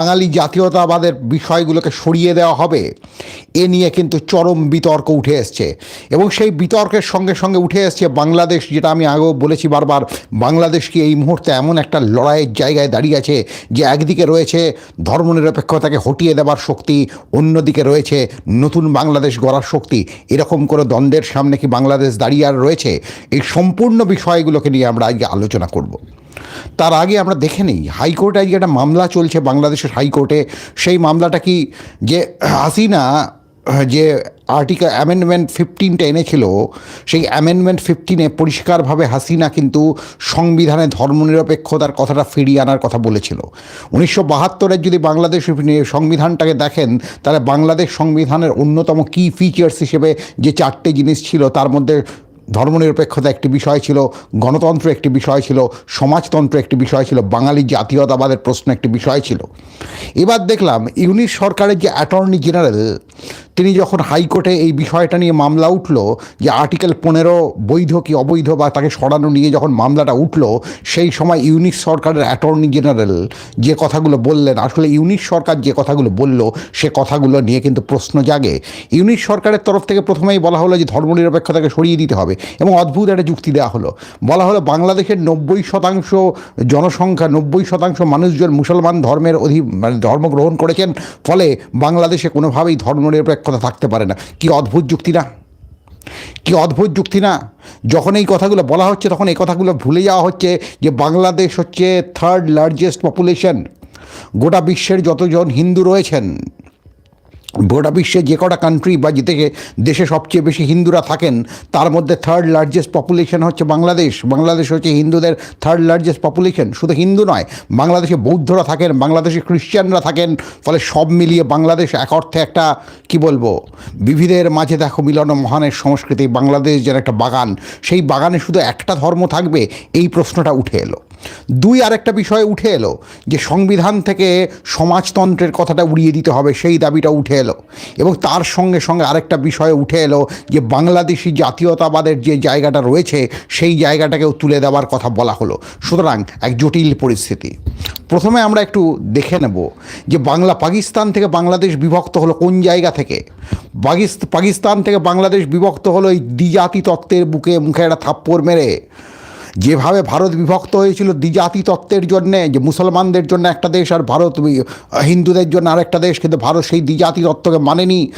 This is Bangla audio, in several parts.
বাঙালি জাতীয়তাবাদের বিষয়গুলোকে সরিয়ে দেওয়া হবে, এ নিয়ে কিন্তু চরম বিতর্ক উঠে এসছে। এবং সেই বিতর্কের সঙ্গে সঙ্গে উঠে এসছে বাংলাদেশ, যেটা আমি আগেও বলেছি বারবার, বাংলাদেশ কি এই মুহূর্তে এমন একটা লড়াইয়ের জায়গায় দাঁড়িয়ে আছে যে একদিকে রয়েছে ধর্মনিরপেক্ষতাকে হটিয়ে দেওয়ার শক্তি, অন্যদিকে রয়েছে নতুন বাংলাদেশ গড়ার শক্তি। এরকম করে দ্বন্দ্বের সামনে কি বাংলাদেশ দাঁড়িয়ে আর রয়েছে? এই সম্পূর্ণ বিষয়গুলোকে নিয়ে আমরা আজকে আলোচনা করব। তার আগে আমরা দেখে নিই। হাইকোর্টে আজকে একটা মামলা চলছে বাংলাদেশের হাইকোর্টে। সেই মামলাটা কি যে হাসিনা, যে আর্টিকেল অ্যামেন্ডমেন্ট ফিফটিনটা এনেছিল, সেই অ্যামেন্ডমেন্ট ফিফটিনে পরিষ্কারভাবে হাসিনা কিন্তু সংবিধানে ধর্মনিরপেক্ষতার কথাটা ফিরিয়ে আনার কথা বলেছিল। উনিশশো বাহাত্তরের যদি বাংলাদেশ সংবিধানটাকে দেখেন, তাহলে বাংলাদেশ সংবিধানের অন্যতম কি ফিচার্স হিসেবে যে চারটে জিনিস ছিল, তার মধ্যে ধর্মনিরপেক্ষতা একটি বিষয় ছিল, গণতন্ত্র একটি বিষয় ছিল, সমাজতন্ত্র একটি বিষয় ছিল, বাঙালি জাতীয়তাবাদের প্রশ্ন একটি বিষয় ছিল। এবার দেখলাম ইউনিট সরকারের যে অ্যাটর্নি জেনারেল তিনি যখন হাইকোর্টে এই বিষয়টা নিয়ে মামলা উঠল যে আর্টিকেল পনেরো বৈধ কি অবৈধ বা তাকে সরানো নিয়ে যখন মামলাটা উঠল, সেই সময় ইউনিট সরকারের অ্যাটর্নি জেনারেল যে কথাগুলো বললেন, আসলে ইউনিট সরকার যে কথাগুলো বলল, সে কথাগুলো নিয়ে কিন্তু প্রশ্ন জাগে। ইউনিট সরকারের তরফ থেকে প্রথমেই বলা হলো যে ধর্মনিরপেক্ষতাকে সরিয়ে দিতে হবে এবং অদ্ভুত একটা যুক্তি দেওয়া হলো। বলা হলো বাংলাদেশের নব্বই শতাংশ জনসংখ্যা, নব্বই শতাংশ মানুষজন মুসলমান ধর্মের অধি মানে ধর্ম গ্রহণ করেছেন, ফলে বাংলাদেশে কোনোভাবেই ধর্মনিরপেক্ষতা থাকতে পারে না। কি অদ্ভুত যুক্তি না? কি অদ্ভুত যুক্তি না? যখন এই কথাগুলো বলা হচ্ছে, তখন এই কথাগুলো ভুলে যাওয়া হচ্ছে যে বাংলাদেশ হচ্ছে থার্ড লার্জেস্ট পপুলেশন গোটা বিশ্বের যতজন হিন্দু রয়েছেন গোটা বিশ্বে যে কটা কান্ট্রি বা যে থেকে দেশে সবচেয়ে বেশি হিন্দুরা থাকেন, তার মধ্যে থার্ড লার্জেস্ট পপুলেশন হচ্ছে বাংলাদেশ। বাংলাদেশ হচ্ছে হিন্দুদের থার্ড লার্জেস্ট পপুলেশন শুধু হিন্দু নয়, বাংলাদেশে বৌদ্ধরা থাকেন, বাংলাদেশে খ্রিশ্চানরা থাকেন, ফলে সব মিলিয়ে বাংলাদেশ এক অর্থে একটা, কি বলব, বিবিধের মাঝে দেখো মিলন মহানের সংস্কৃতি, বাংলাদেশ যেন একটা বাগান। সেই বাগানে শুধু একটা ধর্ম থাকবে, এই প্রশ্নটা উঠে এলো। দুই আরেকটা বিষয় উঠে এলো, যে সংবিধান থেকে সমাজতন্ত্রের কথাটা উড়িয়ে দিতে হবে, সেই দাবিটা উঠে এলো। এবং তার সঙ্গে সঙ্গে আরেকটা বিষয় উঠে এলো, যে বাংলাদেশি জাতীয়তাবাদের যে জায়গাটা রয়েছে, সেই জায়গাটাকেও তুলে দেওয়ার কথা বলা হলো। সুতরাং এক জটিল পরিস্থিতি। প্রথমে আমরা একটু দেখে নেব যে বাংলা, পাকিস্তান থেকে বাংলাদেশ বিভক্ত হলো কোন জায়গা থেকে? পাকিস্তান থেকে বাংলাদেশ বিভক্ত হলো এই দ্বিজাতি তত্ত্বের বুকে মুখে একটা থাপ্পড় মেরে। যেভাবে ভারত বিভক্ত হয়েছিল দ্বিজাতি তত্ত্বের জন্যে, যে মুসলমানদের জন্য একটা দেশ আর ভারত হিন্দুদের জন্য আরেকটা দেশ, কিন্তু ভারত সেই দ্বিজাতি তত্ত্বকে মানেনি।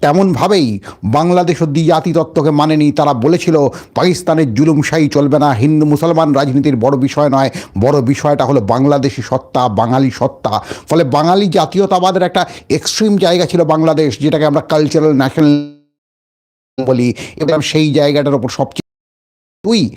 তেমনভাবেই বাংলাদেশও দ্বিজাতি তত্ত্বকে মানেনি। তারা বলেছিল, পাকিস্তানের জুলুমশাহী চলবে না। হিন্দু মুসলমান রাজনীতির বড় বিষয় নয়। বড় বিষয়টা হলো বাংলাদেশি সত্তা, বাঙালি সত্তা। ফলে বাঙালি জাতীয়তাবাদের একটা এক্সট্রিম জায়গা ছিল বাংলাদেশ, যেটাকে আমরা কালচারাল ন্যাশনাল বলি। এবং সেই জায়গাটার ওপর সবচেয়ে দুই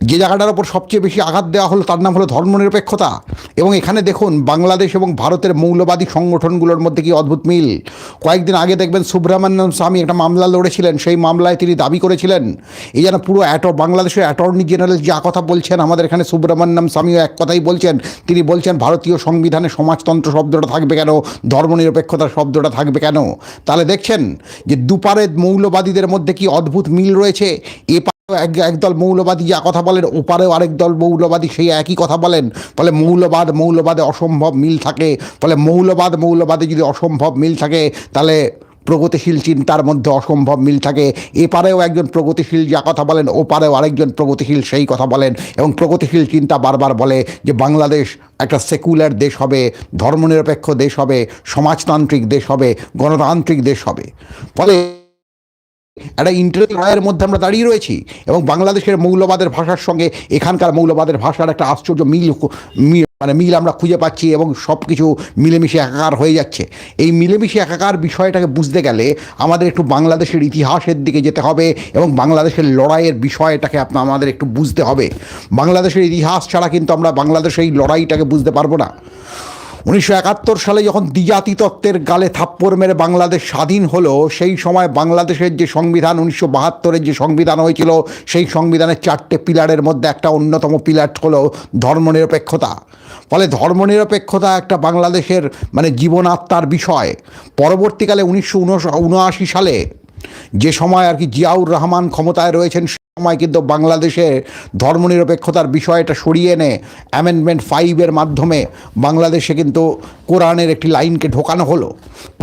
যে জায়গাটার ওপর সবচেয়ে বেশি আঘাত দেওয়া হলো তার নাম হলো ধর্মনিরপেক্ষতা। এবং এখানে দেখুন, বাংলাদেশ এবং ভারতের মৌলবাদী সংগঠনগুলোর মধ্যে কি অদ্ভুত মিল? কয়েকদিন আগে দেখবেন সুব্রহ্মণ্যম স্বামী একটা মামলা লড়েছিলেন, সেই মামলায় তিনি দাবি করেছিলেন, এই যেন পুরো অ্যাট বাংলাদেশের অ্যাটর্নি জেনারেল যা কথা বলছেন, আমাদের এখানে সুব্রহ্মণ্যম স্বামীও এক কথাই বলছেন, তিনি বলছেন, ভারতীয় সংবিধানে সমাজতন্ত্র শব্দটা থাকবে কেন? ধর্মনিরপেক্ষতার শব্দটা থাকবে কেন? তাহলে দেখছেন যে দুপারে মৌলবাদীদের মধ্যে কি অদ্ভুত মিল রয়েছে? এ এক, একদল মৌলবাদী যা কথা বলেন, ওপারেও আরেক দল মৌলবাদী সেই একই কথা বলেন। ফলে মৌলবাদ, মৌলবাদে অসম্ভব মিল থাকে। ফলে মৌলবাদ, মৌলবাদে যদি অসম্ভব মিল থাকে, তাহলে প্রগতিশীল চিন্তার মধ্যে অসম্ভব মিল থাকে। এপারেও একজন প্রগতিশীল যা কথা বলেন, ওপারেও আরেকজন প্রগতিশীল সেই কথা বলেন। এবং প্রগতিশীল চিন্তা বারবার বলে যে বাংলাদেশ একটা সেকুলার দেশ হবে, ধর্মনিরপেক্ষ দেশ হবে, সমাজতান্ত্রিক দেশ হবে, গণতান্ত্রিক দেশ হবে। ফলে একটা ইন্টারেস্ট লড়াইয়ের মধ্যে আমরা দাঁড়িয়ে রয়েছি এবং বাংলাদেশের মৌলবাদের ভাষার সঙ্গে এখানকার মৌলবাদের ভাষার একটা আশ্চর্য মিল মানে মিল আমরা খুঁজে পাচ্ছি এবং সব কিছু মিলেমিশে একাকার হয়ে যাচ্ছে। এই মিলেমিশে একাকার বিষয়টাকে বুঝতে গেলে আমাদের একটু বাংলাদেশের ইতিহাসের দিকে যেতে হবে এবং বাংলাদেশের লড়াইয়ের বিষয়টাকে আপনার আমাদের একটু বুঝতে হবে। বাংলাদেশের ইতিহাস ছাড়া কিন্তু আমরা বাংলাদেশের এই লড়াইটাকে বুঝতে পারব না। উনিশশো একাত্তর সালে যখন দ্বিজাতি তত্ত্বের গালে থাপ্পড় মেরে বাংলাদেশ স্বাধীন হলো, সেই সময় বাংলাদেশের যে সংবিধান, উনিশশো বাহাত্তরের যে সংবিধান হয়েছিল, সেই সংবিধানের চারটে পিলারের মধ্যে একটা অন্যতম পিলার হলো ধর্মনিরপেক্ষতা। ফলে ধর্মনিরপেক্ষতা একটা বাংলাদেশের মানে জীবনাত্মার বিষয়। পরবর্তীকালে উনিশশো উনআশি সালে যে সময় আর কি জিয়াউর রহমান ক্ষমতায় রয়েছেন সময় কিন্তু বাংলাদেশে ধর্মনিরপেক্ষতার বিষয়টা সরিয়ে এনে অ্যামেন্ডমেন্ট ফাইভের মাধ্যমে বাংলাদেশে কিন্তু কোরআনের একটি লাইনকে ঢোকানো হলো।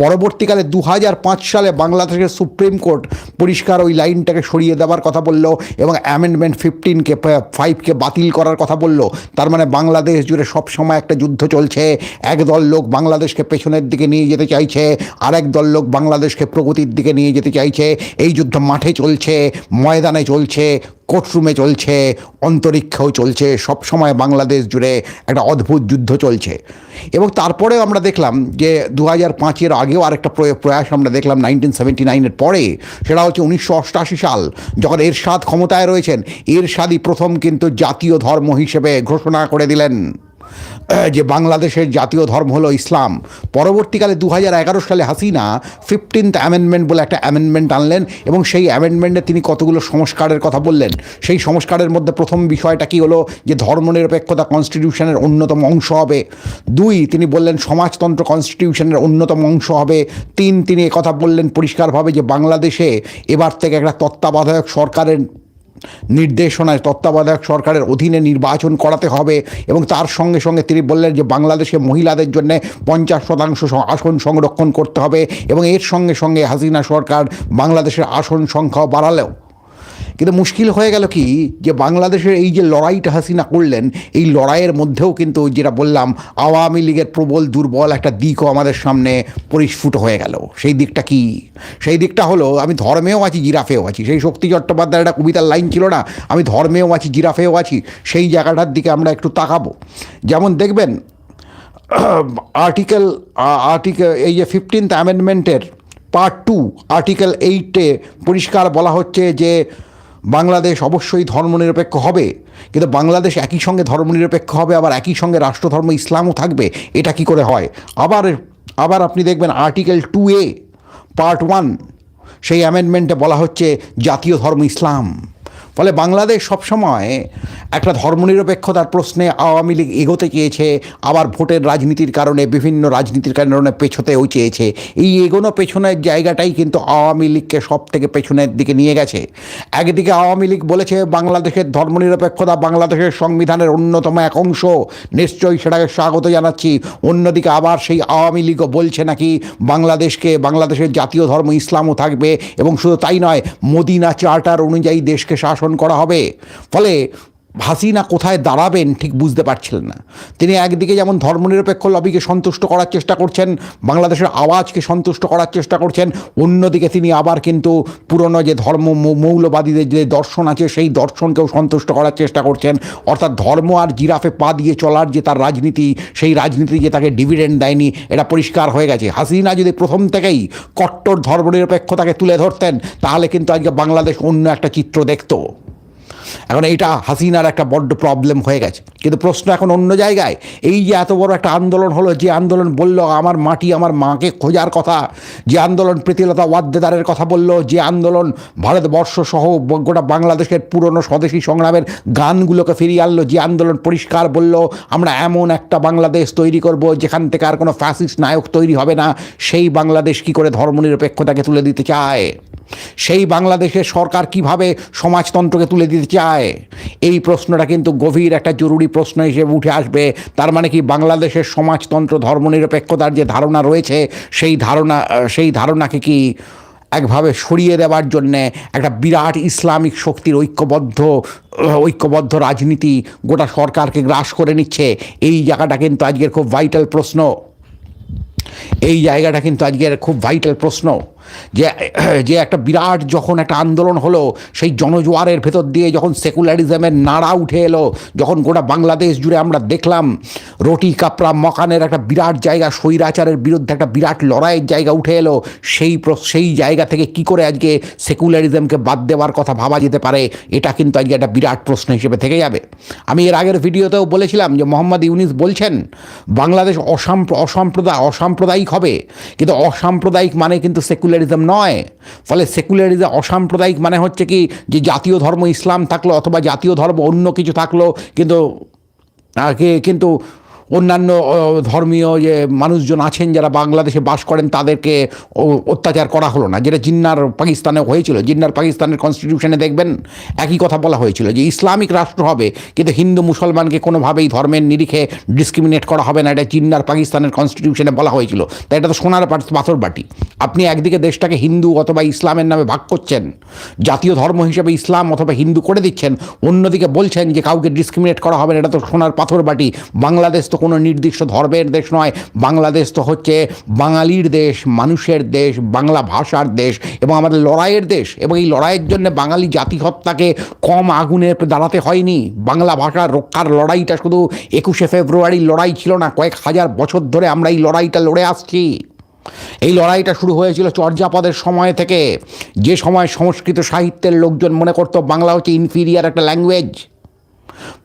পরবর্তীকালে দু হাজার পাঁচ সালে বাংলাদেশের সুপ্রিম কোর্ট পরিষ্কার ওই লাইনটাকে সরিয়ে দেওয়ার কথা বলল এবং অ্যামেন্ডমেন্ট ফিফটিনকে ফাইভকে বাতিল করার কথা বলল। তার মানে বাংলাদেশ জুড়ে সবসময় একটা যুদ্ধ চলছে। একদল লোক বাংলাদেশকে পেছনের দিকে নিয়ে যেতে চাইছে, আরেক দল লোক বাংলাদেশকে প্রগতির দিকে নিয়ে যেতে চাইছে। এই যুদ্ধ মাঠে চলছে, ময়দানে চলছে। কোর্টরুমে চলছে, অন্তরিক্ষেও চলছে, সব সময় বাংলাদেশ জুড়ে একটা অদ্ভুত যুদ্ধ চলছে। এবং তারপরেও আমরা দেখলাম যে দু হাজার পাঁচের আগেও আরেকটা প্রয়- প্রয়াস আমরা দেখলাম নাইনটিন সেভেন্টি নাইনের পরে, সেটা হচ্ছে উনিশশো অষ্টাশি সাল, যখন এরশাদ ক্ষমতায় রয়েছেন, এরশাদই প্রথম কিন্তু জাতীয় ধর্ম হিসেবে ঘোষণা করে দিলেন। যে বাংলাদেশের জাতীয় ধর্ম হলো ইসলাম। পরবর্তীকালে দু হাজার এগারো সালে হাসিনা ফিফটিন্থ অ্যামেন্ডমেন্ট বলে একটা অ্যামেন্ডমেন্ট আনলেন এবং সেই অ্যামেন্ডমেন্টে তিনি কতগুলো সংস্কারের কথা বললেন। সেই সংস্কারের মধ্যে প্রথম বিষয়টা কি হলো যে ধর্মনিরপেক্ষতা কনস্টিটিউশনের অন্যতম অংশ হবে। দুই, তিনি বললেন সমাজতন্ত্র কনস্টিটিউশনের অন্যতম অংশ হবে। তিন, তিনি কথা বললেন পরিষ্কারভাবে যে বাংলাদেশে এবার থেকে একটা তত্ত্বাবধায়ক সরকারের নির্দেশনায় তত্ত্বাবধায়ক সরকারের অধীনে নির্বাচন করাতে হবে এবং তার সঙ্গে সঙ্গে তিনি বললেন যে বাংলাদেশে মহিলাদের জন্য পঞ্চাশ শতাংশ আসন সংরক্ষণ করতে হবে এবং এর সঙ্গে সঙ্গে হাসিনা সরকার বাংলাদেশের আসন সংখ্যাও বাড়ালেও। কিন্তু মুশকিল হয়ে গেল কি? যে বাংলাদেশের এই যে লড়াইটা হাসিনা করলেন, এই লড়াইয়ের মধ্যেও কিন্তু যেটা বললাম, আওয়ামী লীগের প্রবল, দুর্বল একটা দিকও আমাদের সামনে পরিস্ফুট হয়ে গেল। সেই দিকটা কি? সেই দিকটা হলো, আমি ধর্মেও আছি, জিরাফেও আছি। সেই শক্তি চট্টোপাধ্যায়ের একটা কবিতার লাইন ছিল না? আমি ধর্মেও আছি, জিরাফেও আছি, সেই জায়গাটার দিকে আমরা একটু তাকাবো। যেমন দেখবেন, আর্টিকেল আর্টিকেল, এই যে ফিফটিন্থ অ্যামেন্ডমেন্টের পার্ট টু আর্টিকেল এইটে পরিষ্কার বলা হচ্ছে যে বাংলাদেশ অবশ্যই ধর্মনিরপেক্ষ হবে, কিন্তু বাংলাদেশ একই সঙ্গে ধর্মনিরপেক্ষ হবে, আবার একই সঙ্গে রাষ্ট্রধর্ম ইসলামও থাকবে, এটা কি করে হয়? আবার আবার আপনি দেখবেন article two A part one সেই অ্যামেন্ডমেন্টে বলা হচ্ছে জাতীয় ধর্ম ইসলাম। ফলে বাংলাদেশ সবসময় একটা ধর্মনিরপেক্ষতার প্রশ্নে আওয়ামী লীগ এগোতে চেয়েছে, আবার ভোটের রাজনীতির কারণে, বিভিন্ন রাজনীতির কারণে পেছোতেও চেয়েছে। এই এগোনো পেছনের জায়গাটাই কিন্তু আওয়ামী লীগকে সব থেকে পেছনের দিকে নিয়ে গেছে। একদিকে আওয়ামী লীগ বলেছে, বাংলাদেশের ধর্মনিরপেক্ষতা বাংলাদেশের সংবিধানের অন্যতম এক অংশ। নিশ্চয়ই সেটাকে স্বাগত জানাচ্ছি। অন্যদিকে আবার সেই আওয়ামী লীগও বলছে নাকি, বাংলাদেশকে, বাংলাদেশের জাতীয় ধর্ম ইসলামও থাকবে। এবং শুধু তাই নয়, মদিনা চার্টার অনুযায়ী দেশকে শাসন করা হবে। ফলে হাসিনা কোথায় দাঁড়াবেন ঠিক বুঝতে পারছিলেন না। তিনি একদিকে যেমন ধর্মনিরপেক্ষ লবিকে সন্তুষ্ট করার চেষ্টা করছেন, বাংলাদেশের আওয়াজকে সন্তুষ্ট করার চেষ্টা করছেন, অন্যদিকে তিনি আবার কিন্তু পুরনো যে ধর্ম মৌলবাদীদের যে দর্শন আছে, সেই দর্শনকেও সন্তুষ্ট করার চেষ্টা করছেন। অর্থাৎ ধর্ম আর জিরাফে পা দিয়ে চলার যে তার রাজনীতি, সেই রাজনীতি যে তাকে ডিভিডেন্ড দেয়নি, এটা পরিষ্কার হয়ে গেছে। হাসিনা যদি প্রথম থেকেই কট্টর ধর্মনিরপেক্ষতাকে তুলে ধরতেন, তাহলে কিন্তু আজকে বাংলাদেশ অন্য একটা চিত্র দেখতো। এখন এইটা হাসিনার একটা বড্ড প্রবলেম হয়ে গেছে। কিন্তু প্রশ্ন এখন অন্য জায়গায়, এই যে এত বড় একটা আন্দোলন হলো, যে আন্দোলন বলল, আমার মাটি আমার মাকে খোঁজার কথা যে আন্দোলন প্রীতিলতা ওয়াদ্দেদারের কথা বলল, যে আন্দোলন ভারতবর্ষ সহ গোটা বাংলাদেশের পুরনো স্বদেশী সংগ্রামের গানগুলোকে ফিরিয়ে আনলো, যে আন্দোলন পরিষ্কার বলল, আমরা এমন একটা বাংলাদেশ তৈরি করব যেখান থেকে আর কোনো ফ্যাসিস্ট নায়ক তৈরি হবে না, সেই বাংলাদেশ কি করে ধর্মনিরপেক্ষতাকে তুলে দিতে চায়? সেই বাংলাদেশের সরকার কীভাবে সমাজতন্ত্রকে তুলে দিতে এই প্রশ্নটা কিন্তু গভীর একটা জরুরি প্রশ্ন হিসেবে উঠে আসবে। তার মানে কি বাংলাদেশের সমাজতন্ত্র, ধর্মনিরপেক্ষতার যে ধারণা রয়েছে, সেই ধারণা, সেই ধারণাকে কি একভাবে সরিয়ে দেওয়ার জন্যে একটা বিরাট ইসলামিক শক্তির ঐক্যবদ্ধ ঐক্যবদ্ধ রাজনীতি গোটা সরকারকে গ্রাস করে নিচ্ছে। এই জায়গাটা কিন্তু আজকের খুব ভাইটাল প্রশ্ন। এই জায়গাটা কিন্তু আজকের খুব ভাইটাল প্রশ্ন। যে যে একটা বিরাট যখন একটা আন্দোলন হলো, সেই জনজোয়ারের ভেতর দিয়ে যখন সেকুলারিজমের নাড়া উঠে এলো, যখন গোটা বাংলাদেশ জুড়ে আমরা দেখলাম, রুটি কাপড়া মকানের একটা বিরাট জায়গা, স্বৈরাচারের বিরুদ্ধে একটা বিরাট লড়াইয়ের জায়গা উঠে এলো, সেই সেই জায়গা থেকে কি করে আজকে সেকুলারিজমকে বাদ দেওয়ার কথা ভাবা যেতে পারে, এটা কিন্তু আজকে একটা বিরাট প্রশ্ন হিসেবে থেকে যাবে। আমি এর আগের ভিডিওতেও বলেছিলাম যে মোহাম্মদ ইউনিস বলছেন, বাংলাদেশ অসাম্প্র অসাম্প্রদায় অসাম্প্রদায়িক হবে, কিন্তু অসাম্প্রদায়িক মানে কিন্তু সেকুলারিজম নয়, ফলে সেকুলারিজম অসাম্প্রদায়িক মানে হচ্ছে কি যে জাতীয় ধর্ম ইসলাম থাকল অথবা জাতীয় ধর্ম অন্য কিছু থাকল, কিন্তু কিন্তু অন্যান্য ধর্মীয় যে মানুষজন আছেন যারা বাংলাদেশে বাস করেন, তাদেরকে অত্যাচার করা হলো না। যেটা জিন্নার পাকিস্তানে হয়েছিল। জিন্নার পাকিস্তানের কনস্টিটিউশনে দেখবেন, একই কথা বলা হয়েছিল যে ইসলামিক রাষ্ট্র হবে, কিন্তু হিন্দু মুসলমানকে কোনোভাবেই ধর্মের নিরিখে ডিসক্রিমিনেট করা হবে না। এটা জিন্নার পাকিস্তানের কনস্টিটিউশনে বলা হয়েছিল। তাই এটা তো সোনার পাথর বাটি। আপনি একদিকে দেশটাকে হিন্দু অথবা ইসলামের নামে ভাগ করছেন, জাতীয় ধর্ম হিসেবে ইসলাম অথবা হিন্দু করে দিচ্ছেন, অন্যদিকে বলছেন যে কাউকে ডিসক্রিমিনেট করা হবে না। এটা তো সোনার পাথর বাটি। বাংলাদেশ তো কোনো নির্দিষ্ট ধর্মের দেশ নয়। বাংলাদেশ তো হচ্ছে বাঙালির দেশ, মানুষের দেশ, বাংলা ভাষার দেশ এবং আমাদের লড়াইয়ের দেশ এবং এই লড়াইয়ের জন্য বাঙালি জাতি হত্যাকে কম আগুনে দাঁড়াতে হয়নি। বাংলা ভাষার রক্ষার লড়াইটা শুধু একুশে ফেব্রুয়ারির লড়াই ছিল না, কয়েক হাজার বছর ধরে আমরা এই লড়াইটা লড়ে আসছি। এই লড়াইটা শুরু হয়েছিল চর্যাপদের সময় থেকে। যে সময় সংস্কৃত সাহিত্যের লোকজন মনে করতো বাংলা হচ্ছে ইনফিরিয়ার একটা ল্যাঙ্গুয়েজ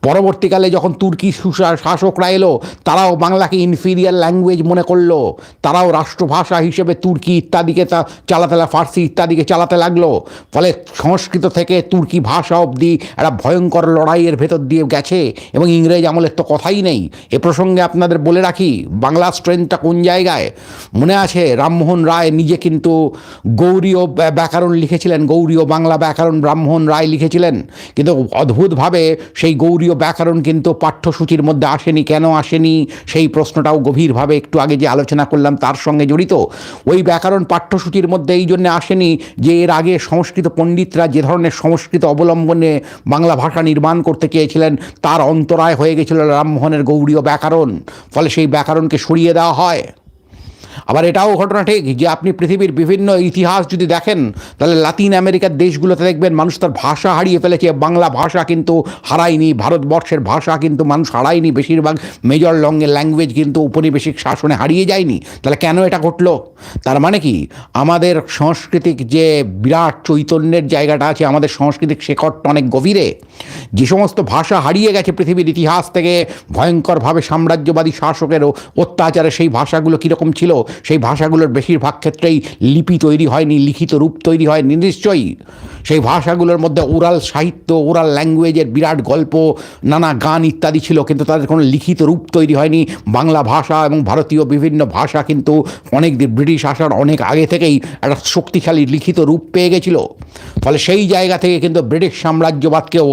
পরবর্তীকালে যখন তুর্কি শাসকরা এলো, তারাও বাংলাকে ইনফিরিয়ার ল্যাঙ্গুয়েজ মনে করল। তারাও রাষ্ট্রভাষা হিসেবে তুর্কি ইত্যাদিকে তা চালাতে ফার্সি ইত্যাদিকে চালাতে লাগল। ফলে সংস্কৃত থেকে তুর্কি ভাষা অবধি একটা ভয়ঙ্কর লড়াইয়ের ভেতর দিয়ে গেছে এবং ইংরেজ আমলের তো কথাই নেই। এ প্রসঙ্গে আপনাদের বলে রাখি বাংলা স্ট্রেংথটা কোন জায়গায়? মনে আছে, রামমোহন রায় নিজে কিন্তু গৌরীয় ব্যা- ব্যাকরণ লিখেছিলেন, গৌরীয় বাংলা ব্যাকরণ রামমোহন রায় লিখেছিলেন। কিন্তু অদ্ভুতভাবে সেই গৌরীয় ব্যাকরণ কিন্তু পাঠ্যসূচির মধ্যে আসেনি। কেন আসেনি? সেই প্রশ্নটাও গভীরভাবে একটু আগে যে আলোচনা করলাম, তার সঙ্গে জড়িত। ওই ব্যাকরণ পাঠ্যসূচির মধ্যে এই জন্যে আসেনি যে এর আগে সংস্কৃত পণ্ডিতরা যে ধরনের সংস্কৃত অবলম্বনে বাংলা ভাষা নির্মাণ করতে চেয়েছিলেন, তার অন্তরায় হয়ে গেছিল রামমোহনের গৌরীয় ব্যাকরণ। ফলে সেই ব্যাকরণকে সরিয়ে দেওয়া হয়। আবার এটাও ঘটনা ঠিক যে আপনি পৃথিবীর বিভিন্ন ইতিহাস যদি দেখেন, তাহলে লাতিন আমেরিকার দেশগুলোতে দেখবেন মানুষ তার ভাষা হারিয়ে ফেলেছে। বাংলা ভাষা কিন্তু হারায়নি, ভারতবর্ষের ভাষা কিন্তু মানুষ হারায়নি, বেশিরভাগ মেজর লঙ্গের ল্যাঙ্গুয়েজ কিন্তু উপনিবেশিক শাসনে হারিয়ে যায়নি। তাহলে কেন এটা ঘটলো? তার মানে কি? আমাদের সাংস্কৃতিক যে বিরাট চৈতন্যের জায়গাটা আছে, আমাদের সাংস্কৃতিক শেকড়টা অনেক গভীরে। যে সমস্ত ভাষা হারিয়ে গেছে পৃথিবীর ইতিহাস থেকে, ভয়ঙ্করভাবে সাম্রাজ্যবাদী শাসকেরও অত্যাচারে সেই ভাষাগুলো কীরকম ছিল সেই ভাষাগুলোর বেশিরভাগ ক্ষেত্রেই লিপি তৈরি হয়নি, লিখিত রূপ তৈরি হয়নি, নিশ্চয়ই। সেই ভাষাগুলোর মধ্যে ওরাল সাহিত্য ওরাল ল্যাঙ্গুয়েজের বিরাট গল্প, নানা গান ইত্যাদি ছিল, কিন্তু তাদের কোনো লিখিত রূপ তৈরি হয়নি। বাংলা ভাষা এবং ভারতীয় বিভিন্ন ভাষা কিন্তু অনেক ব্রিটিশ আসার অনেক আগে থেকেই একটা শক্তিশালী লিখিত রূপ পেয়ে গেছিল। ফলে সেই জায়গা থেকে কিন্তু ব্রিটিশ সাম্রাজ্যবাদকেও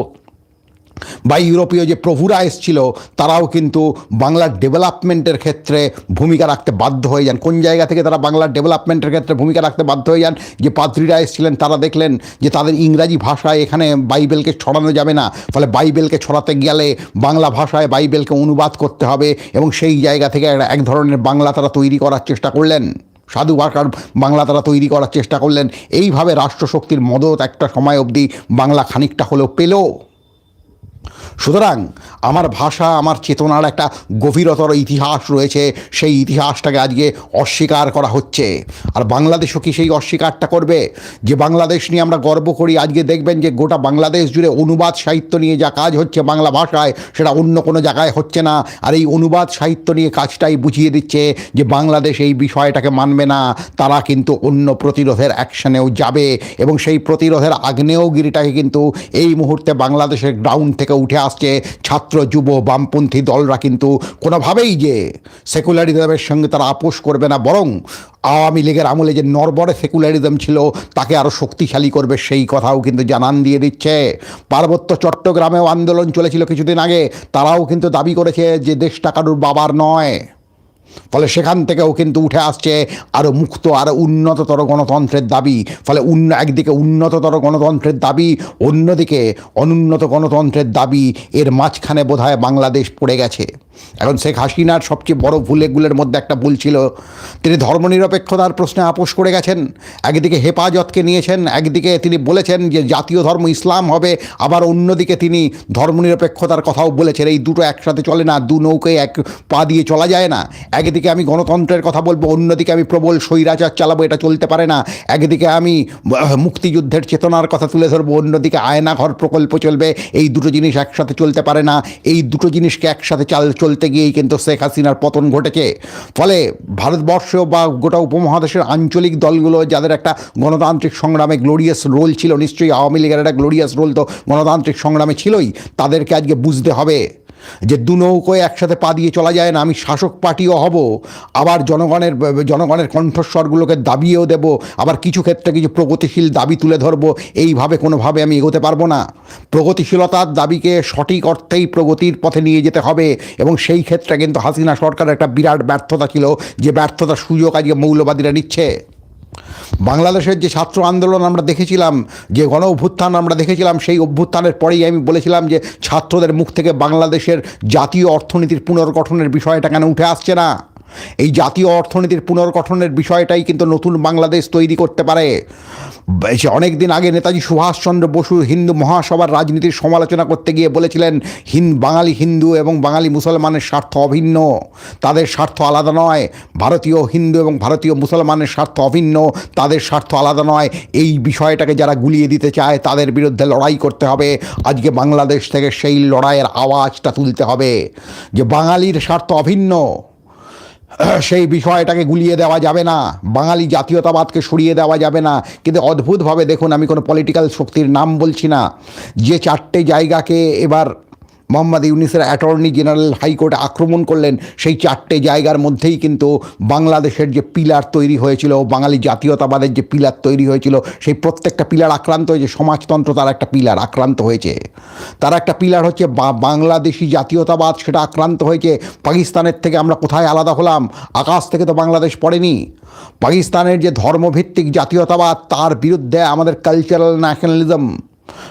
বা ইউরোপীয় যে প্রভুরা এসেছিল, তারাও কিন্তু বাংলার ডেভেলপমেন্টের ক্ষেত্রে ভূমিকা রাখতে বাধ্য হয়ে যান। কোন জায়গা থেকে তারা বাংলার ডেভেলপমেন্টের ক্ষেত্রে ভূমিকা রাখতে বাধ্য হয়ে যান? যে পাদ্রীরা এসেছিলেন, তারা দেখলেন যে তাদের ইংরাজি ভাষায় এখানে বাইবেলকে ছড়ানো যাবে না। ফলে বাইবেলকে ছড়াতে গেলে বাংলা ভাষায় বাইবেলকে অনুবাদ করতে হবে এবং সেই জায়গা থেকে এক ধরনের বাংলা তারা তৈরি করার চেষ্টা করলেন। সাধু ভাষার বাংলা তারা তৈরি করার চেষ্টা করলেন। এইভাবে রাষ্ট্রশক্তির মদত একটা সময় অবধি বাংলা খানিকটা হলেও পেল। সুতরাং আমার ভাষা, আমার চেতনার একটা গভীরতর ইতিহাস রয়েছে। সেই ইতিহাসটাকে আজকে অস্বীকার করা হচ্ছে। আর বাংলাদেশও কি সেই অস্বীকারটা করবে? যে বাংলাদেশ নিয়ে আমরা গর্ব করি, আজকে দেখবেন যে গোটা বাংলাদেশ জুড়ে অনুবাদ সাহিত্য নিয়ে যা কাজ হচ্ছে বাংলা ভাষায়, সেটা অন্য কোনো জায়গায় হচ্ছে না। আর এই অনুবাদ সাহিত্য নিয়ে কাজটাই বুঝিয়ে দিচ্ছে যে বাংলাদেশ এই বিষয়টাকে মানবে না। তারা কিন্তু অন্য প্রতিরোধের অ্যাকশনেও যাবে এবং সেই প্রতিরোধের আগ্নেয়গিরিটাকে কিন্তু এই মুহূর্তে বাংলাদেশের গ্রাউন্ড থেকে উঠে আসছে ছাত্র, যুব, বামপন্থী দলরা কিন্তু কোনোভাবেই যে সেকুলারিজমের সঙ্গে তারা আপোষ করবে না, বরং আওয়ামী লীগের আমলে যে নরবরে সেকুলারিজম ছিল তাকে আরও শক্তিশালী করবে সেই কথাও কিন্তু জানান দিয়ে দিচ্ছে। পার্বত্য চট্টগ্রামেও আন্দোলন চলেছিল কিছুদিন আগে, তারাও কিন্তু দাবি করেছে যে দেশটা কারুর বাবার নয়। ফলে সেখান থেকেও কিন্তু উঠে আসছে আরও মুক্ত আরও উন্নততর গণতন্ত্রের দাবি। ফলে উন্ন, একদিকে উন্নততর গণতন্ত্রের দাবি, অন্যদিকে অনুন্নত গণতন্ত্রের দাবি, এর মাঝখানে বোধহয় বাংলাদেশ পড়ে গেছে। এখন শেখ হাসিনার সবচেয়ে বড় ভুলেগুলোর মধ্যে একটা ভুল ছিল। তিনি ধর্মনিরপেক্ষতার প্রশ্নে আপোষ করে গেছেন, একদিকে হেফাজতকে নিয়েছেন, একদিকে তিনি বলেছেন যে জাতীয় ধর্ম ইসলাম হবে, আবার অন্যদিকে তিনি ধর্মনিরপেক্ষতার কথাও বলেছেন। এই দুটো একসাথে চলে না, দু নৌকে এক পা দিয়ে চলা যায় না। একদিকে আমি গণতন্ত্রের কথা বলব, অন্যদিকে আমি প্রবল স্বৈরাচার চালাবো, এটা চলতে পারে না। একদিকে আমি মুক্তিযুদ্ধের চেতনার কথা তুলে ধরবো, অন্যদিকে আয়নাঘর প্রকল্প চলবে, এই দুটো জিনিস একসাথে চলতে পারে না। এই দুটো জিনিসকে একসাথে চাল চলতে গিয়েই কিন্তু শেখ হাসিনার পতন ঘটেছে। ফলে ভারতবর্ষ বা গোটা উপমহাদেশের আঞ্চলিক দলগুলো, যাদের একটা গণতান্ত্রিক সংগ্রামে গ্লোরিয়াস রোল ছিল, নিশ্চয়ই আওয়ামী লীগের একটা গ্লোরিয়াস রোল তো গণতান্ত্রিক সংগ্রামে ছিলই, তাদেরকে আজকে বুঝতে হবে। যে দু নৌকোয় একসাথে পা দিয়ে চলা যায় না, আমি শাসক পার্টিও হব, আবার জনগণের জনগণের কণ্ঠস্বরগুলোকে দাবিয়েও দেব, আবার কিছু ক্ষেত্রে কিছু প্রগতিশীল দাবি তুলে ধরবো, এইভাবে কোনোভাবে আমি এগোতে পারব না। প্রগতিশীলতার দাবিকে সঠিক অর্থেই প্রগতির পথে নিয়ে যেতে হবে, এবং সেই ক্ষেত্রে কিন্তু হাসিনা সরকারের একটা বিরাট ব্যর্থতা ছিল, যে ব্যর্থতার সুযোগ আজকে মৌলবাদীরা নিচ্ছে। বাংলাদেশের যে ছাত্র আন্দোলন আমরা দেখেছিলাম, যে গণ অভ্যুত্থান আমরা দেখেছিলাম, সেই অভ্যুত্থানের পরেই আমি বলেছিলাম যে ছাত্রদের মুখ থেকে বাংলাদেশের জাতীয় অর্থনীতির পুনর্গঠনের বিষয়টা কেন উঠে আসছে না। এই জাতীয় অর্থনীতির পুনর্গঠনের বিষয়টাই কিন্তু নতুন বাংলাদেশ তৈরি করতে পারে। অনেক দিন আগে নেতাজি সুভাষচন্দ্র বসু হিন্দু মহাসভার রাজনীতির সমালোচনা করতে গিয়ে বলেছিলেন, হিন, বাঙালি হিন্দু এবং বাঙালি মুসলমানের স্বার্থ অভিন্ন। তাদের স্বার্থ আলাদা নয়। ভারতীয় হিন্দু এবং ভারতীয় মুসলমানের স্বার্থ অভিন্ন। তাদের স্বার্থ আলাদা নয়। এই বিষয়টাকে যারা গুলিয়ে দিতে চায়, তাদের বিরুদ্ধে লড়াই করতে হবে। আজকে বাংলাদেশ থেকে সেই লড়াইয়ের আওয়াজটা তুলতে হবে যে বাঙালির স্বার্থ অভিন্ন। সেই বিষয়টাকে গুলিয়ে দেওয়া যাবে না। বাঙালি জাতীয়তাবাদকে সরিয়ে দেওয়া যাবে না। কিন্তু অদ্ভুতভাবে দেখুন, আমি কোনো পলিটিক্যাল শক্তির নাম বলছি না। যে চারটে জায়গাকে এবার মোহাম্মদ ইউনিসের অ্যাটর্নি জেনারেল হাইকোর্টে আক্রমণ করলেন। সেই চারটে জায়গার মধ্যেই কিন্তু বাংলাদেশের যে পিলার তৈরি হয়েছিল, বাঙালি জাতীয়তাবাদের যে পিলার তৈরি হয়েছিল, সেই প্রত্যেকটা পিলার আক্রান্ত হয়েছে। সমাজতন্ত্র তার একটা পিলার আক্রান্ত হয়েছে। তার একটা পিলার হচ্ছে বাংলাদেশি জাতীয়তাবাদ, সেটা আক্রান্ত হয়েছে। পাকিস্তানের থেকে আমরা কোথায় আলাদা হলাম? আকাশ থেকে তো বাংলাদেশ পড়েনি। পাকিস্তানের যে ধর্মভিত্তিক জাতীয়তাবাদ, তার বিরুদ্ধে আমাদের কালচারাল ন্যাশনালিজম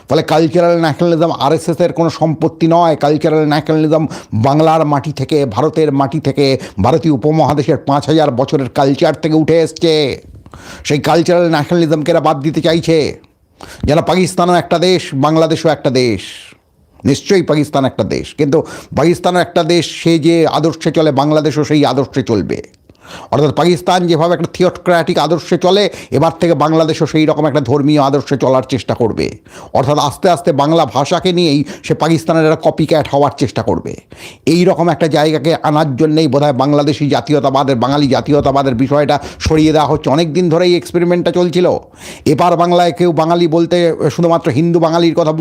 ফলে কালচারাল ন্যাশনালিজম আরএসএসের কোনো সম্পত্তি নয়। কালচারাল ন্যাশনালিজম বাংলার মাটি থেকে, ভারতের মাটি থেকে, ভারতীয় উপমহাদেশের পাঁচ হাজার বছরের কালচার থেকে উঠে এসছে। সেই কালচারাল ন্যাশনালিজমকে এরা বাদ দিতে চাইছে। যেন পাকিস্তানও একটা দেশ, বাংলাদেশও একটা দেশ। নিশ্চয়ই পাকিস্তান একটা দেশ। কিন্তু পাকিস্তানও একটা দেশ, সে যে আদর্শে চলে, বাংলাদেশও সেই আদর্শে চলবে। অর্থাৎ পাকিস্তান যেভাবে একটা থিওক্র্যাটিক আদর্শে চলে, এবার থেকে বাংলাদেশও সেই রকম একটা ধর্মীয় আদর্শে চলার চেষ্টা করবে। অর্থাৎ আস্তে আস্তে বাংলা ভাষাকে নিয়েই সে পাকিস্তানের একটা কপি ক্যাট হওয়ার চেষ্টা করবে। এই রকম একটা জায়গাকে আনার জন্যেই বোধহয় বাংলাদেশি জাতীয়তাবাদের, বাঙালি জাতীয়তাবাদের বিষয়টা সরিয়ে দেওয়া হচ্ছে। অনেক দিন ধরেই এক্সপেরিমেন্টটা চলছিল। এপার বাংলায় কেউ বাঙালি বলতে শুধুমাত্র হিন্দু বাঙালির কথা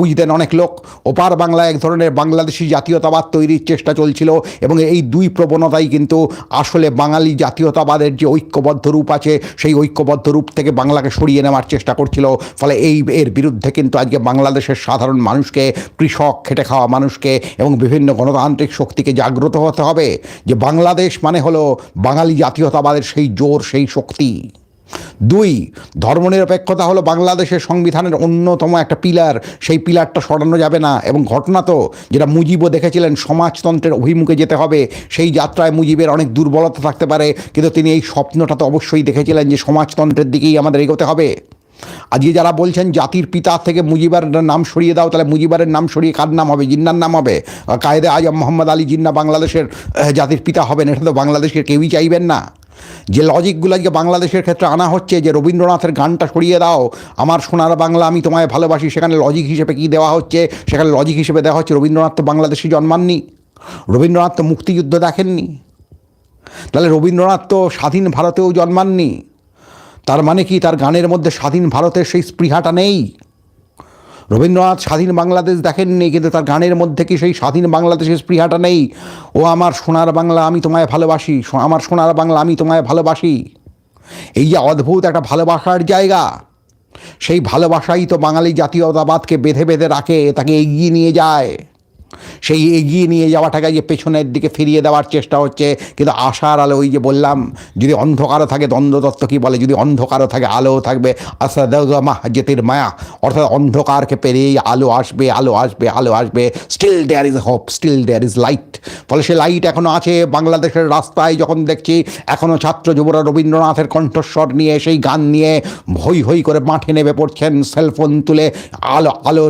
বুঝতেন অনেক লোক। ওপার বাংলায় এক ধরনের বাংলাদেশি জাতীয়তাবাদ তৈরির চেষ্টা চলছিল এবং এই দুই প্রবণতাই কিন্তু আসলে বাঙালি জাতীয়তাবাদের যে ঐক্যবদ্ধ রূপ আছে, সেই ঐক্যবদ্ধ রূপ থেকে বাংলাকে সরিয়ে নেওয়ার চেষ্টা করছিল। ফলে এই এর বিরুদ্ধে কিন্তু আজকে বাংলাদেশের সাধারণ মানুষকে, কৃষক, খেটে খাওয়া মানুষকে এবং বিভিন্ন গণতান্ত্রিক শক্তিকে জাগ্রত হতে হবে। যে বাংলাদেশ মানে হলো বাঙালি জাতীয়তাবাদের সেই জোর, সেই শক্তি। দুই, ধর্মনিরপেক্ষতা হলো বাংলাদেশের সংবিধানের অন্যতম একটা পিলার। সেই পিলারটা সরানো যাবে না। এবং ঘটনা তো, যেটা মুজিবও দেখেছিলেন, সমাজতন্ত্রের অভিমুখে যেতে হবে। সেই যাত্রায় মুজিবের অনেক দুর্বলতা থাকতে পারে। কিন্তু তিনি এই স্বপ্নটা তো অবশ্যই দেখেছিলেন যে সমাজতন্ত্রের দিকেই আমাদের এগোতে হবে। আজকে যারা বলছেন জাতির পিতা থেকে মুজিবার নাম সরিয়ে দাও, তাহলে মুজিবারের নাম সরিয়ে কার নাম হবে? জিন্নার নাম হবে? কায়দে আজম মোহাম্মদ আলী জিন্না বাংলাদেশের জাতির পিতা হবেন, এটা তো বাংলাদেশের কেউই চাইবেন না। যে লজিকগুলো আজকে বাংলাদেশের ক্ষেত্রে আনা হচ্ছে, যে রবীন্দ্রনাথের গানটা সরিয়ে দাও, আমার সোনার বাংলা আমি তোমায় ভালোবাসি, সেখানে লজিক হিসেবে কী দেওয়া হচ্ছে? সেখানে লজিক হিসেবে দেওয়া হচ্ছে রবীন্দ্রনাথ তো বাংলাদেশি জন্মাননি, রবীন্দ্রনাথ তো মুক্তিযুদ্ধ দেখেননি, তাহলে রবীন্দ্রনাথ তো স্বাধীন ভারতেও জন্মাননি, তার মানে কি তার গানের মধ্যে স্বাধীন ভারতের সেই স্পৃহাটা নেই? রবীন্দ্রনাথ স্বাধীন বাংলাদেশ দেখেননি, কিন্তু তার গানের মধ্যে কি সেই স্বাধীন বাংলাদেশের স্পৃহাটা নেই? ও আমার সোনার বাংলা আমি তোমায় ভালোবাসি আমার সোনার বাংলা আমি তোমায় ভালোবাসি। এই যে অদ্ভুত একটা ভালোবাসার জায়গা, সেই ভালোবাসাই তো বাঙালি জাতীয়তাবাদকে বেঁধে বেঁধে রাখে, তাকে এগিয়ে নিয়ে যায়। সেই এগিয়ে নিয়ে যাওয়াটাকে যে পেছনের দিকে ফিরিয়ে দেওয়ার চেষ্টা হচ্ছে। কিন্তু আশার আলো ওই যে বললাম, যদি অন্ধকারও থাকে দ্বন্দ্বদত্ত কী বলে? যদি অন্ধকারও থাকে আলো থাকবে। মাহ জেতির মায়া। অর্থাৎ অন্ধকারকে পেরিয়েই আলো আসবে আলো আসবে আলো আসবে। Still there is hope still there is light ফলে সে লাইট এখনও আছে। বাংলাদেশের রাস্তায় যখন দেখছি এখনও ছাত্র যুবরা রবীন্দ্রনাথের কণ্ঠস্বর নিয়ে, সেই গান নিয়ে হই হই করে মাঠে নেমে পড়ছেন সেলফোন তুলে আলো আলো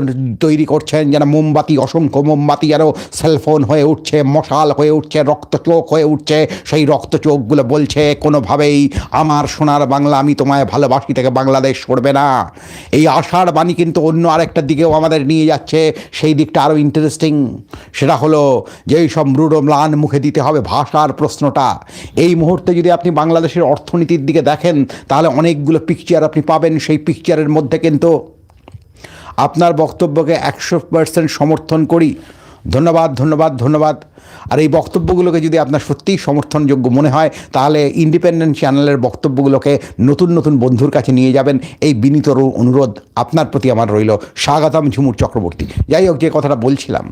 তৈরি করছেন, যেন মোমবাতি, অসংখ্য মোমবাতি বাতি যেন সেলফোন হয়ে উঠছে, মশাল হয়ে উঠছে রক্ত চোখ হয়ে উঠছে। সেই রক্ত চোখগুলো বলছে, কোনোভাবেই আমার সোনার বাংলা আমি তোমায় ভালোবাসি থেকে বাংলাদেশ সরবে না। এই আশার বাণী কিন্তু অন্য আরেকটা দিকেও আমাদের নিয়ে যাচ্ছে, সেই দিকটা আরও ইন্টারেস্টিং সেটা হলো যে সব মৃড় ম্লান মুখে দিতে হবে ভাষার প্রশ্নটা। এই মুহূর্তে যদি আপনি বাংলাদেশের অর্থনীতির দিকে দেখেন, তাহলে অনেকগুলো পিকচার আপনি পাবেন, সেই পিকচারের মধ্যে কিন্তু আপনার বক্তব্যকে একশো পার্সেন্ট সমর্থন করি। ধন্যবাদ ধন্যবাদ ধন্যবাদ। আর এই বক্তব্যগুলোকে যদি আপনার সত্যিই সমর্থনযোগ্য মনে হয়, তাহলে ইন্ডিপেন্ডেন্ট চ্যানেলের বক্তব্যগুলোকে নতুন নতুন বন্ধুর কাছে নিয়ে যাবেন। এই বিনীত অনুরোধ আপনার প্রতি আমার রইল। স্বাগতম ঝুমুর চক্রবর্তী। যাই হোক, যে কথাটা বলছিলাম,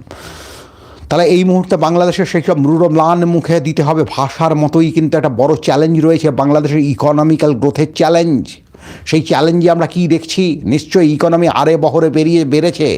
তাহলে এই মুহূর্তে বাংলাদেশের সেই সব ম্লান মুখে দিতে হবে ভাষার মতোই, কিন্তু একটা বড় চ্যালেঞ্জ রয়েছে বাংলাদেশের ইকোনমিক্যাল গ্রোথের চ্যালেঞ্জ সেই চ্যালেঞ্জে আমরা কি দেখছি? নিশ্চয়ই ইকোনমি আরে বহরে বেরিয়ে বেড়েছে।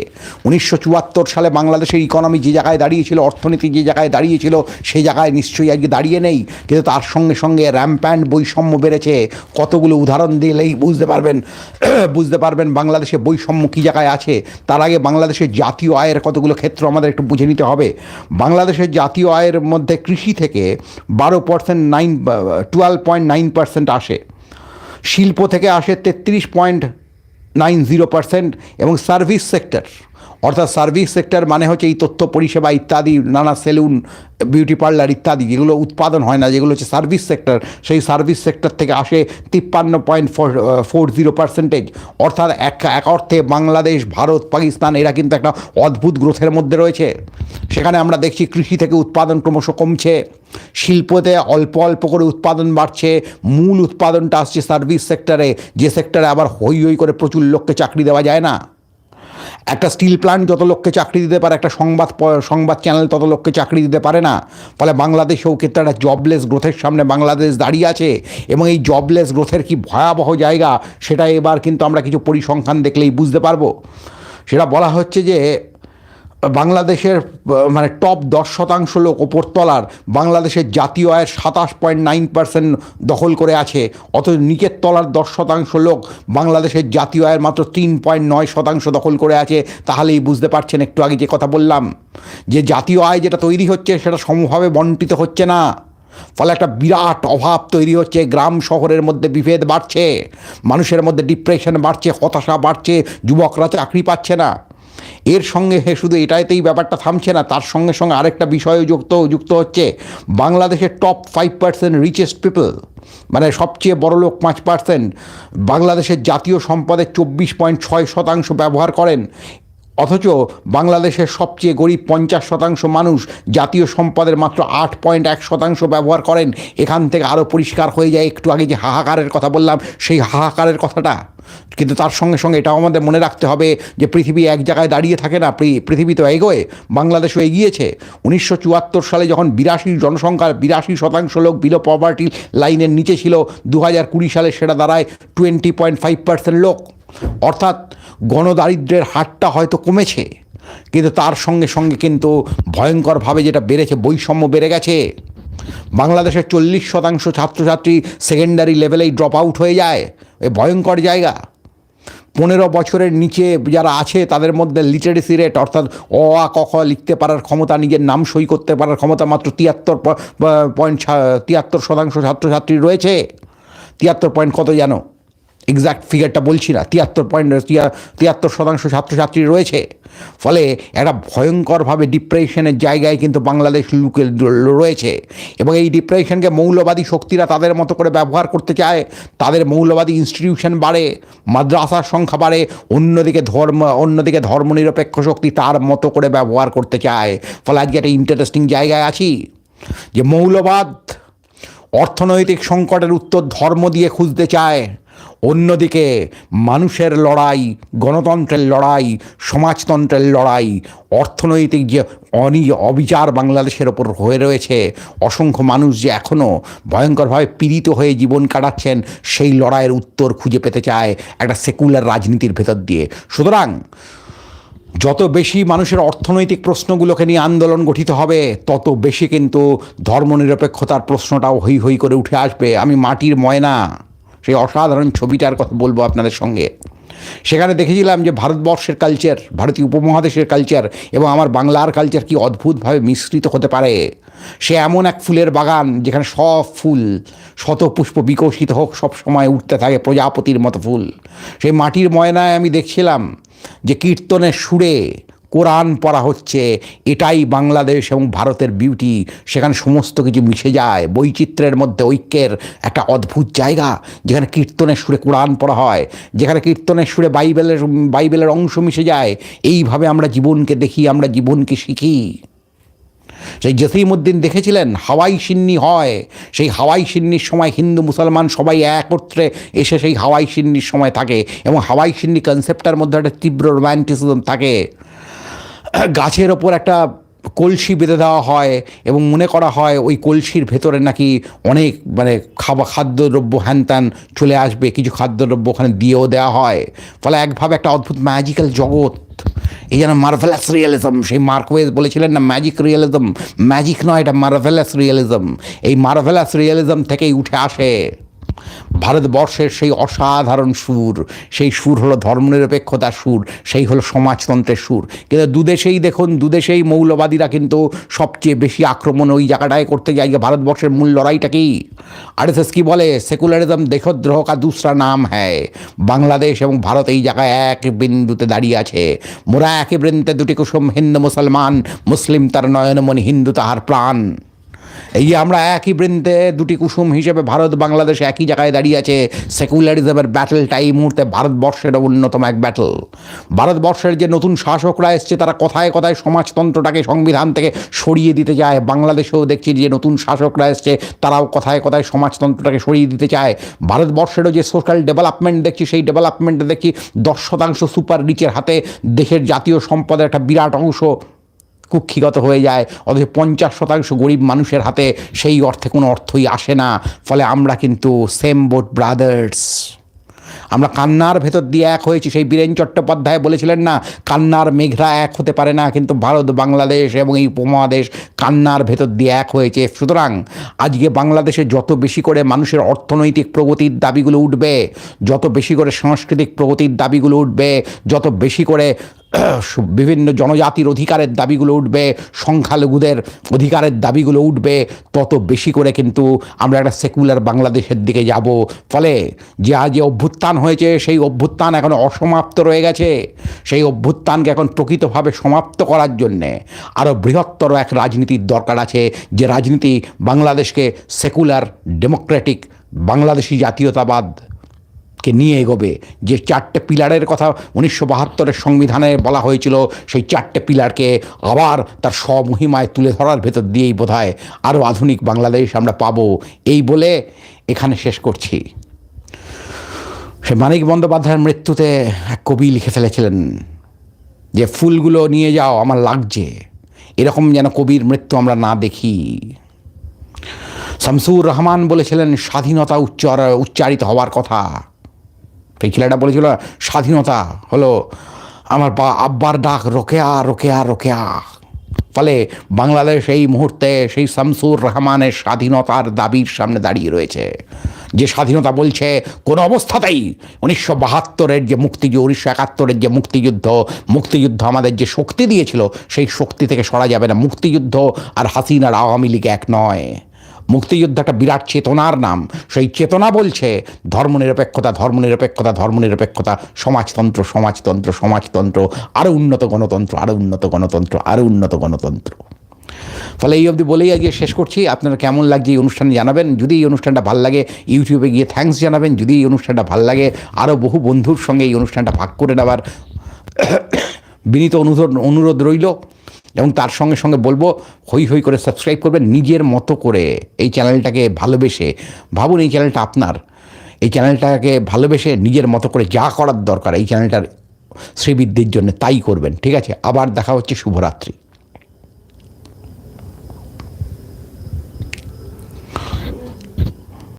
উনিশশো চুয়াত্তর সালে বাংলাদেশের ইকোনমি যে জায়গায় দাঁড়িয়েছিল, অর্থনীতি যে জায়গায় দাঁড়িয়েছিল সেই জায়গায় নিশ্চয়ই আজকে দাঁড়িয়ে নেই। কিন্তু তার সঙ্গে সঙ্গে র্যাম্প্যান্ড বৈষম্য বেড়েছে। কতগুলো উদাহরণ দিলেই বুঝতে পারবেন বুঝতে পারবেন বাংলাদেশে বৈষম্য কী জায়গায় আছে। তার আগে বাংলাদেশের জাতীয় আয়ের কতগুলো ক্ষেত্র আমাদের একটু বুঝে নিতে হবে। বাংলাদেশের জাতীয় আয়ের মধ্যে কৃষি থেকে বারো percent nine twelve point nine percent আসে। শিল্প থেকে আসে তেত্রিশ পয়েন্ট নাইন জিরো পার্সেন্ট এবং সার্ভিস সেক্টর। অর্থাৎ সার্ভিস সেক্টর মানে হচ্ছে এই তথ্য পরিষেবা ইত্যাদি, নানা সেলুন, বিউটি পার্লার ইত্যাদি, যেগুলো উৎপাদন হয় না, যেগুলো হচ্ছে সার্ভিস সেক্টর, সেই সার্ভিস সেক্টর থেকে আসে তিপ্পান্ন পয়েন্ট ফোর জিরো পার্সেন্টেজ। অর্থাৎ এক এক অর্থে বাংলাদেশ, ভারত, পাকিস্তান, এরা কিন্তু একটা অদ্ভুত গ্রোথের মধ্যে রয়েছে। সেখানে আমরা দেখছি কৃষি থেকে উৎপাদন ক্রমশ কমছে। শিল্পতে অল্প অল্প করে উৎপাদন বাড়ছে। মূল উৎপাদনটা আসছে সার্ভিস সেক্টরে। যে সেক্টরে আবার হই হই করে প্রচুর লোককে চাকরি দেওয়া যায় না। একটা স্টিল প্ল্যান্ট যত লোককে চাকরি দিতে পারে, একটা সংবাদ সংবাদ চ্যানেল তত লোককে চাকরি দিতে পারে না। ফলে বাংলাদেশেও ক্ষেত্রে একটা জবলেস গ্রোথের সামনে বাংলাদেশ দাঁড়িয়ে আছে এবং এই জবলেস গ্রোথের কি ভয়াবহ জায়গা, সেটা এবার কিন্তু আমরা কিছু পরিসংখ্যান দেখলেই বুঝতে পারব। সেটা বলা হচ্ছে যে বাংলাদেশের মানে টপ দশ শতাংশ লোক ওপরতলার বাংলাদেশের জাতীয় আয়ের সাতাশ পয়েন্ট নাইন পার্সেন্ট দখল করে আছে, অথচ নিচের তলার দশ শতাংশ লোক বাংলাদেশের জাতীয় আয়ের মাত্র তিন পয়েন্ট নয় শতাংশ দখল করে আছে। তাহলেই বুঝতে পারছেন একটু আগে যে কথা বললাম, যে জাতীয় আয় যেটা তৈরি হচ্ছে সেটা সমভাবে বন্টিত হচ্ছে না। ফলে একটা বিরাট অভাব তৈরি হচ্ছে, গ্রাম শহরের মধ্যে বিভেদ বাড়ছে, মানুষের মধ্যে ডিপ্রেশন বাড়ছে, হতাশা বাড়ছে, যুবকরা চাকরি পাচ্ছে না। এর সঙ্গে শুধু এটাইতেই ব্যাপারটা থামছে না, তার সঙ্গে সঙ্গে আরেকটা বিষয়ও যুক্ত যুক্ত হচ্ছে, বাংলাদেশের top five percent richest people মানে সবচেয়ে বড় লোক পাঁচ পার্সেন্ট বাংলাদেশের জাতীয় সম্পদের চব্বিশ পয়েন্ট ছয় শতাংশ ব্যবহার করেন অথচ বাংলাদেশের সবচেয়ে গরিব পঞ্চাশ শতাংশ মানুষ জাতীয় সম্পদের মাত্র আট পয়েন্ট এক শতাংশ ব্যবহার করেন, এখান থেকে আরও পরিষ্কার হয়ে যায়। একটু আগে যে হাহাকারের কথা বললাম, সেই হাহাকারের কথাটা। কিন্তু তার সঙ্গে সঙ্গে এটাও আমাদের মনে রাখতে হবে যে পৃথিবী এক জায়গায় দাঁড়িয়ে থাকে না পৃথিবী তো এগোয়, বাংলাদেশও এগিয়েছে। উনিশশো চুয়াত্তর সালে যখন বিরাশি জনসংখ্যার বিরাশি শতাংশ লোক বিলো পভার্টি লাইনের নিচে ছিল দু হাজার কুড়ি সালে সেটা দাঁড়ায় টোয়েন্টি পয়েন্ট ফাইভ পার্সেন্ট লোক। অর্থাৎ গণদারিদ্র্যের হারটা হয়তো কমেছে, কিন্তু তার সঙ্গে সঙ্গে কিন্তু ভয়ঙ্করভাবে যেটা বেড়েছে, বৈষম্য বেড়ে গেছে। বাংলাদেশের চল্লিশ শতাংশ ছাত্রছাত্রী সেকেন্ডারি লেভেলেই ড্রপ আউট হয়ে যায়, এ ভয়ঙ্কর জায়গা। পনেরো বছরের নিচে যারা আছে, তাদের মধ্যে লিটারেসি রেট অর্থাৎ অ, আ, ক, খ লিখতে পারার ক্ষমতা, নিজের নাম সই করতে পারার ক্ষমতা মাত্র তিয়াত্তর পয়েন্ট তিয়াত্তর শতাংশ ছাত্রছাত্রী রয়েছে। তিয়াত্তর পয়েন্ট কত জানো? এক্সাক্ট ফিগারটা বলছি না, তিয়াত্তর পয়েন্ট তিয়াত্তর শতাংশ ছাত্রছাত্রী রয়েছে। ফলে একটা ভয়ঙ্করভাবে ডিপ্রেশনের জায়গায় কিন্তু বাংলাদেশ লুকে, রয়েছে। এবং এই ডিপ্রেশনকে মৌলবাদী শক্তিরা তাদের মতো করে ব্যবহার করতে চায়, তাদের মৌলবাদী ইনস্টিটিউশন বাড়ে, মাদ্রাসার সংখ্যা বাড়ে, অন্যদিকে ধর্ম, অন্যদিকে ধর্মনিরপেক্ষ শক্তি তার মতো করে ব্যবহার করতে চায়। ফলে আজকে একটা ইন্টারেস্টিং জায়গায় আছি যে মৌলবাদ অর্থনৈতিক সংকটের উত্তর ধর্ম দিয়ে খুঁজতে চায়। অন্যদিকে মানুষের লড়াই, গণতন্ত্রের লড়াই, সমাজতন্ত্রের লড়াই, অর্থনৈতিক যে অনি অবিচার বাংলাদেশের ওপর হয়ে রয়েছে, অসংখ্য মানুষ যে এখনও ভয়ঙ্করভাবে পীড়িত হয়ে জীবন কাটাচ্ছেন, সেই লড়াইয়ের উত্তর খুঁজে পেতে চায় একটা সেকুলার রাজনীতির ভেতর দিয়ে। সুতরাং যত বেশি মানুষের অর্থনৈতিক প্রশ্নগুলোকে নিয়ে আন্দোলন গঠিত হবে, তত বেশি কিন্তু ধর্মনিরপেক্ষতার প্রশ্নটাও হই হই করে উঠে আসবে। আমি মাটির ময়না। সেই অসাধারণ ছবিটার কথা বলব আপনাদের সঙ্গে। সেখানে দেখেছিলাম যে ভারতবর্ষের কালচার ভারতীয় উপমহাদেশের কালচার এবং আমার বাংলার কালচার কি অদ্ভুতভাবে মিশ্রিত হতে পারে। সে এমন এক ফুলের বাগান যেখানে সব ফুল শত পুষ্প বিকশিত হোক, সব সময় উঠতে থাকে প্রজাপতির মতো ফুল। সেই মাটির ময়নায় আমি দেখছিলাম যে কীর্তনের সুরে কোরআন পড়া হচ্ছে, এটাই বাংলাদেশ এবং ভারতের বিউটি সেখানে সমস্ত কিছু মিশে যায়, বৈচিত্র্যের মধ্যে ঐক্যের একটা অদ্ভুত জায়গা, যেখানে কীর্তনের সুরে কোরআন পড়া হয়, যেখানে কীর্তনের সুরে বাইবেলের বাইবেলের অংশ মিশে যায়। এইভাবে আমরা জীবনকে দেখি, আমরা জীবনকে শিখি। সেই জসিমুদ্দিন দেখেছিলেন, হাওয়াই সিন্নি হয়। সেই হাওয়াই সিন্নির সময় হিন্দু, মুসলমান সবাই একত্রে এসে সেই হাওয়াই সিন্নির সময় থাকে এবং হাওয়াই সিন্নি কনসেপ্টটার মধ্যে একটা তীব্র রোম্যান্টিসিজম থাকে। গাছের ওপর একটা কলসি বেঁধে দেওয়া হয় এবং মনে করা হয় ওই কলসির ভেতরে নাকি অনেক মানে খাবার খাদ্যদ্রব্য হ্যান ত্যান চলে আসবে, কিছু খাদ্যদ্রব্য ওখানে দিয়েও দেওয়া হয়। ফলে একভাবে একটা অদ্ভুত ম্যাজিক্যাল জগৎ। এই যেন মার্ভেলাস রিয়েলিজম সেই মার্কওয়েজ বলেছিলেন না ম্যাজিক রিয়েলিজম ম্যাজিক নয়, এটা মার্ভেলাস রিয়েলিজম এই মার্ভেলাস রিয়েলিজম থেকেই উঠে আসে। ভারতবর্ষের সেই অসাধারণ সুর, সেই সুর হলো ধর্মনিরপেক্ষতার সুর, সেই হলো সমাজতন্ত্রের সুর। কিন্তু দুদেশেই দেখুন, দুদেশেই মৌলবাদীরা কিন্তু সবচেয়ে বেশি আক্রমণ ওই জায়গাটায় করতে যায় ভারতবর্ষের মূল লড়াইটা কি? আরএসএস কি বলে? সেকুলারিজম দেশদ্রোহ কা দুসরা নাম হ্যায়। বাংলাদেশ এবং ভারত এই জায়গায় এক বিন্দুতে দাঁড়িয়ে আছে। মোরা একে বৃন্তে দুটি কুসুম হিন্দু মুসলমান, মুসলিম তার নয়নমণি হিন্দু তাহার প্রাণ। এই যে আমরা একই বৃন্দে দুটি কুসুম হিসেবে ভারত, বাংলাদেশ একই জায়গায় দাঁড়িয়ে আছে সেকুলারিজমের ব্যাটেলটা এই মুহূর্তে ভারতবর্ষের অন্যতম এক ব্যাটল ভারতবর্ষের যে নতুন শাসকরা এসছে, তারা কথায় কথায় সমাজতন্ত্রটাকে সংবিধান থেকে সরিয়ে দিতে চায়। বাংলাদেশেও দেখছি যে নতুন শাসকরা এসছে, তারাও কথায় কথায় সমাজতন্ত্রটাকে সরিয়ে দিতে চায়। ভারতবর্ষেরও যে সোশ্যাল ডেভেলপমেন্ট দেখছি, সেই ডেভেলপমেন্টে দেখছি, দশ শতাংশ সুপার রিচের হাতে দেশের জাতীয় সম্পদের একটা বিরাট অংশ কুক্ষিগত হয়ে যায়। অথচ পঞ্চাশ শতাংশ গরিব মানুষের হাতে সেই অর্থে কোনো অর্থই আসে না। ফলে আমরা কিন্তু সেম বোট ব্রাদার্স আমরা কান্নার ভেতর দিয়ে এক হয়েছি। সেই বীরেন চট্টোপাধ্যায় বলেছিলেন না, কান্নার মেঘরা এক হতে পারে না, কিন্তু ভারত, বাংলাদেশ এবং এই উপমহাদেশ কান্নার ভেতর দিয়ে এক হয়েছে। সুতরাং আজকে বাংলাদেশে যত বেশি করে মানুষের অর্থনৈতিক প্রগতির দাবিগুলো উঠবে, যত বেশি করে সাংস্কৃতিক প্রগতির দাবিগুলো উঠবে, যত বেশি করে বিভিন্ন জনজাতির অধিকারের দাবিগুলো উঠবে, সংখ্যালঘুদের অধিকারের দাবিগুলো উঠবে, তত বেশি করে কিন্তু আমরা একটা সেকুলার বাংলাদেশের দিকে যাব। ফলে যে আজ অভ্যুত্থান হয়েছে, সেই অভ্যুত্থান এখন অসমাপ্ত রয়ে গেছে। সেই অভ্যুত্থানকে এখন প্রকৃতভাবে সমাপ্ত করার জন্যে আরও বৃহত্তর এক রাজনীতির দরকার আছে, যে রাজনীতি বাংলাদেশকে সেকুলার, ডেমোক্রেটিক, বাংলাদেশি জাতীয়তাবাদ কে নিয়ে এগোবে। যে চারটে পিলারের কথা উনিশশো বাহাত্তরের সংবিধানে বলা হয়েছিল, সেই চারটে পিলারকে আবার তার স্বমহিমায় তুলে ধরার ভেতর দিয়েই বোধ হয় আরও আধুনিক বাংলাদেশ আমরা পাবো। এই বলে এখানে শেষ করছি। সে মানিক বন্দ্যোপাধ্যায়ের মৃত্যুতে এক কবি লিখে ফেলেছিলেন যে, ফুলগুলো নিয়ে যাও, আমার লাগছে। এরকম যেন কবির মৃত্যু আমরা না দেখি। শামসুর রহমান বলেছিলেন, স্বাধীনতা উচ্চার, উচ্চারিত হওয়ার কথা। সেই ছেলেটা বলেছিল, স্বাধীনতা হলো আমার বা, আব্বার ডাক, রোকেয়া রোকেয়া রোকেয়া। ফলে বাংলাদেশ এই মুহূর্তে সেই শামসুর রহমানের স্বাধীনতার দাবির সামনে দাঁড়িয়ে রয়েছে। যে স্বাধীনতা বলছে, কোনো অবস্থাতেই উনিশশো বাহাত্তরের যে মুক্তিযুদ্ধ, উনিশশো একাত্তরের যে মুক্তিযুদ্ধ মুক্তিযুদ্ধ আমাদের যে শক্তি দিয়েছিল, সেই শক্তি থেকে সরা যাবে না। মুক্তিযুদ্ধ আর হাসিনার আওয়ামী লীগ এক নয়। মুক্তিযুদ্ধ একটা বিরাট চেতনার নাম। সেই চেতনা বলছে, ধর্মনিরপেক্ষতা ধর্মনিরপেক্ষতা ধর্মনিরপেক্ষতা, সমাজতন্ত্র সমাজতন্ত্র সমাজতন্ত্র আরও উন্নত গণতন্ত্র আরও উন্নত গণতন্ত্র আরও উন্নত গণতন্ত্র। ফলে এই অবধি বলেই আজকে শেষ করছি। আপনারা কেমন লাগছে এই অনুষ্ঠানে জানাবেন। যদি এই অনুষ্ঠানটা ভালো লাগে, ইউটিউবে গিয়ে থ্যাঙ্কস জানাবেন। যদি এই অনুষ্ঠানটা ভালো লাগে আরও বহু বন্ধুর সঙ্গে এই অনুষ্ঠানটা ভাগ করে নেওয়ার বিনীত অনুরোধ অনুরোধ রইল। এবং তার সঙ্গে সঙ্গে বলব, হই হই করে সাবস্ক্রাইব করবেন নিজের মতো করে এই চ্যানেলটাকে ভালোবেসে। ভাবুন এই চ্যানেলটা আপনার। এই চ্যানেলটাকে ভালোবেসে নিজের মতো করে যা করার দরকার, এই চ্যানেলটার শ্রীবৃদ্ধির জন্য তাই করবেন, ঠিক আছে? আবার দেখা হচ্ছে, শুভরাত্রি।